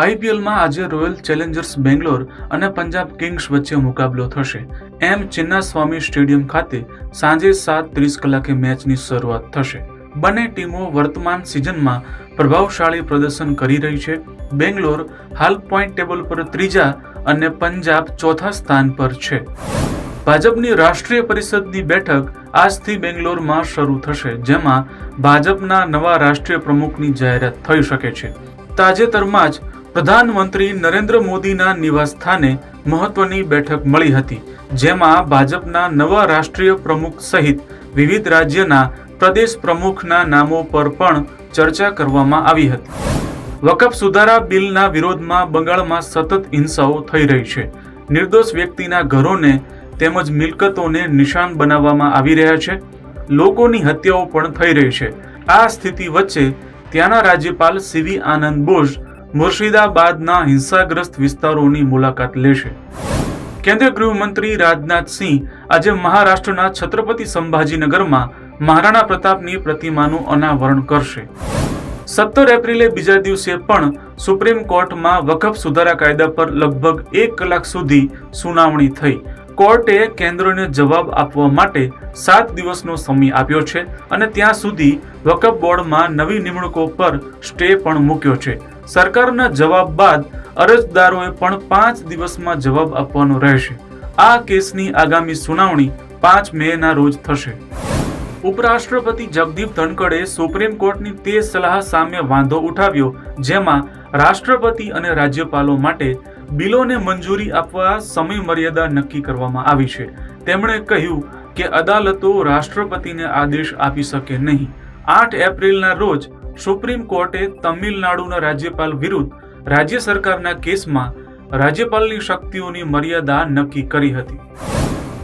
આઈપીએલમાં આજે royal Challengers Bangalore અને પંજાબ કિંગ્સ વચ્ચે મુકાબલો થશે. એમ ચિન્નાસ્વામી સ્ટેડિયમ ખાતે સાંજે સાત ત્રીસ કલાકે મેચની શરૂઆત થશે. બંને ટીમો વર્તમાન સિઝનમાં પ્રભાવશાળી પ્રદર્શન કરી રહી છે. બેંગ્લોર હાલ પોઈન્ટ ટેબલ પર ત્રીજા અને પંજાબ ચોથા સ્થાન પર છે. ભાજપની રાષ્ટ્રીય પરિષદની બેઠક આજથી બેંગ્લોરમાં શરૂ થશે, જેમાં ભાજપના નવા રાષ્ટ્રીય પ્રમુખની જાહેરાત થઈ શકે છે. તાજેતરમાં જ પ્રધાનમંત્રી નરેન્દ્ર મોદીના નિવાસસ્થાને મહત્વની બેઠક મળી હતી, જેમાં ભાજપના નવા રાષ્ટ્રીય પ્રમુખ સહિત વિવિધ રાજ્યના પ્રદેશ પ્રમુખના નામો પર પણ ચર્ચા કરવામાં આવી હતી. વકફ સુધારા બિલના વિરોધમાં બંગાળમાં સતત હિંસાઓ થઈ રહી છે. નિર્દોષ વ્યક્તિના ઘરોને તેમજ મિલકતોને નિશાન બનાવવામાં આવી રહ્યા છે. લોકોની હત્યાઓ પણ થઈ રહી છે. આ સ્થિતિ વચ્ચે ત્યાંના રાજ્યપાલ સીવી આનંદ બોઝ મુર્શિદાબાદના હિંસાગ્રસ્ત વિસ્તારોની મુલાકાત લેશે. કેન્દ્રીય ગૃહમંત્રી રાજનાથ સિંહ આજે મહારાષ્ટ્રના છત્રપતિ સંભાજીનગરમાં મહારાણા પ્રતાપની પ્રતિમાનું અનાવરણ કરશે. સત્તર એપ્રિલે બીજા દિવસે પણ સુપ્રીમ કોર્ટમાં વકફ સુધારા કાયદા પર લગભગ એક કલાક સુધી સુનાવણી થઈ. કોર્ટે કેન્દ્રને જવાબ આપવા માટે સાત દિવસનો સમય આપ્યો છે અને ત્યાં સુધી વકફ બોર્ડમાં નવી નિમણૂકો પર સ્ટે પણ મૂક્યો છે. સરકારના જવાબ બાદ અરજદારોએ પણ પાંચ દિવસમાં જવાબ આપવાનો રહેશે. આ કેસની આગામી સુનાવણી પાંચ મે ના રોજ થશે. ઉપરાષ્ટ્રપતિ જગદીપ ધનકડે સુપ્રીમ કોર્ટની તે સલાહ સામે વાંધો ઉઠાવ્યો, જેમાં રાષ્ટ્રપતિ અને રાજ્યપાલો માટે બિલોને મંજૂરી આપવા સમય મર્યાદા નક્કી કરવામાં આવી છે. તેમણે કહ્યું કે અદાલતો રાષ્ટ્રપતિને આદેશ આપી શકે નહીં. આઠ એપ્રિલના રોજ સુપ્રીમ કોર્ટે તમિલનાડુના રાજ્યપાલ વિરુદ્ધ રાજ્ય સરકારના કેસમાં રાજ્યપાલની શક્તિઓની મર્યાદા નક્કી કરી હતી.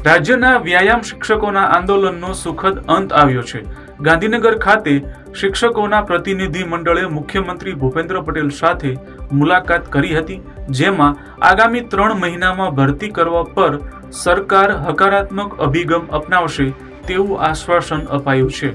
રાજ્યના વ્યાયામ શિક્ષકોના આંદોલનનો સુખદ અંત આવ્યો છે. ગાંધીનગર ખાતે શિક્ષકોના પ્રતિનિધિ મંડળે મુખ્યમંત્રી ભૂપેન્દ્ર પટેલ સાથે મુલાકાત કરી હતી, જેમાં આગામી ત્રણ મહિનામાં ભરતી કરવા પર સરકાર હકારાત્મક અભિગમ અપનાવશે તેવું આશ્વાસન અપાયું છે.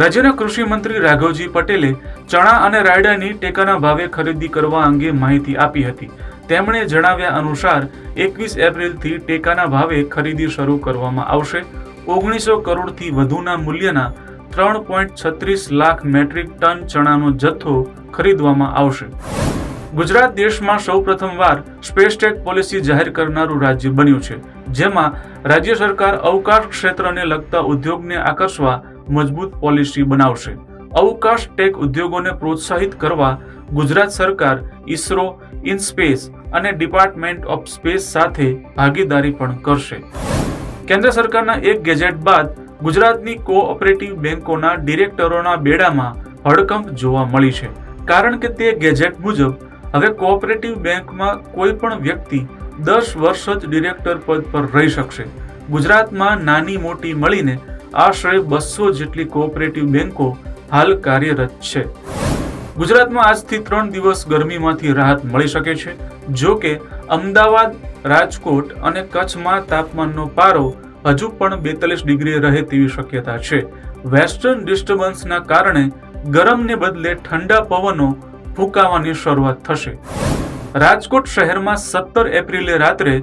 રાજ્યના કૃષિ મંત્રી રાઘવજી પટેલે ચણા અને રાયડાની ટેકાના ભાવે ખરીદી કરવા અંગે માહિતી આપી હતી. તેમણે જણાવ્યા અનુસાર, એકવીસ એપ્રિલથી ટેકાના ભાવે ખરીદી શરૂ કરવામાં આવશે. ઓગણીસો કરોડથી વધુના મૂલ્યના ત્રણ પોઈન્ટ છત્રીસ લાખ મેટ્રિક ટન ચણાનો જથ્થો ખરીદવામાં આવશે. ગુજરાત દેશમાં સૌ પ્રથમવાર સ્પેસ ટેક પોલિસી જાહેર કરનારું રાજ્ય બન્યું છે, જેમાં રાજ્ય સરકાર અવકાશ ક્ષેત્રને લગતા ઉદ્યોગને આકર્ષવા મજબૂત પોલિસી બનાવશે. અવકાશ ટેક ઉદ્યોગોને પ્રોત્સાહિત કરવા ગુજરાત સરકાર, ઇસરો, ઇનસ્પેસ અને ડિપાર્ટમેન્ટ ઓફ સ્પેસ સાથે ભાગીદારી પણ કરશે. કેન્દ્ર સરકારના એક ગેજેટ બાદ ગુજરાતની કોઓપરેટિવ બેંકોના ડિરેક્ટરોના બેડામાં હડકંપ જોવા મળી છે. કારણ કે તે ગેજેટ મુજબ, હવે કોઓપરેટિવ બેંકમાં કોઈ પણ વ્યક્તિ દસ વર્ષ જ ડિરેક્ટર પદ પર રહી શકશે. ગુજરાતમાં નાની મોટી મળીને આશરે બસો જેટલી કોઓપરેટિવ બેન્કો હાલ કાર્યરત છે. ગુજરાતમાં આજથી ત્રણ દિવસ ગરમીમાંથી રાહત મળી શકે છે. જો કે, અમદાવાદ, રાજકોટ અને કચ્છમાં તાપમાનનો પારો હજુ પણ બેતાલીસ ડિગ્રી રહે તેવી શક્યતા છે. વેસ્ટર્ન ડિસ્ટર્બન્સના કારણે ગરમને બદલે ઠંડા પવનો ફૂંકાવાની શરૂઆત થશે. રાજકોટ શહેરમાં સત્તર એપ્રિલે રાત્રે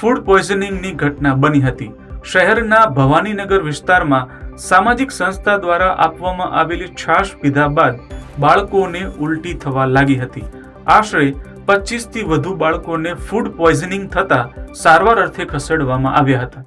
ફૂડ પોઈઝનિંગની ઘટના બની હતી. શહેરના ભવાનીનગર વિસ્તારમાં સામાજિક સંસ્થા દ્વારા આપવામાં આવેલી છાશ પીધા બાદ બાળકોને ઉલટી થવા લાગી હતી. આશરે પચીસથી વધુ બાળકોને ફૂડ પોઈઝનિંગ થતા સારવાર અર્થે ખસેડવામાં આવ્યા હતા.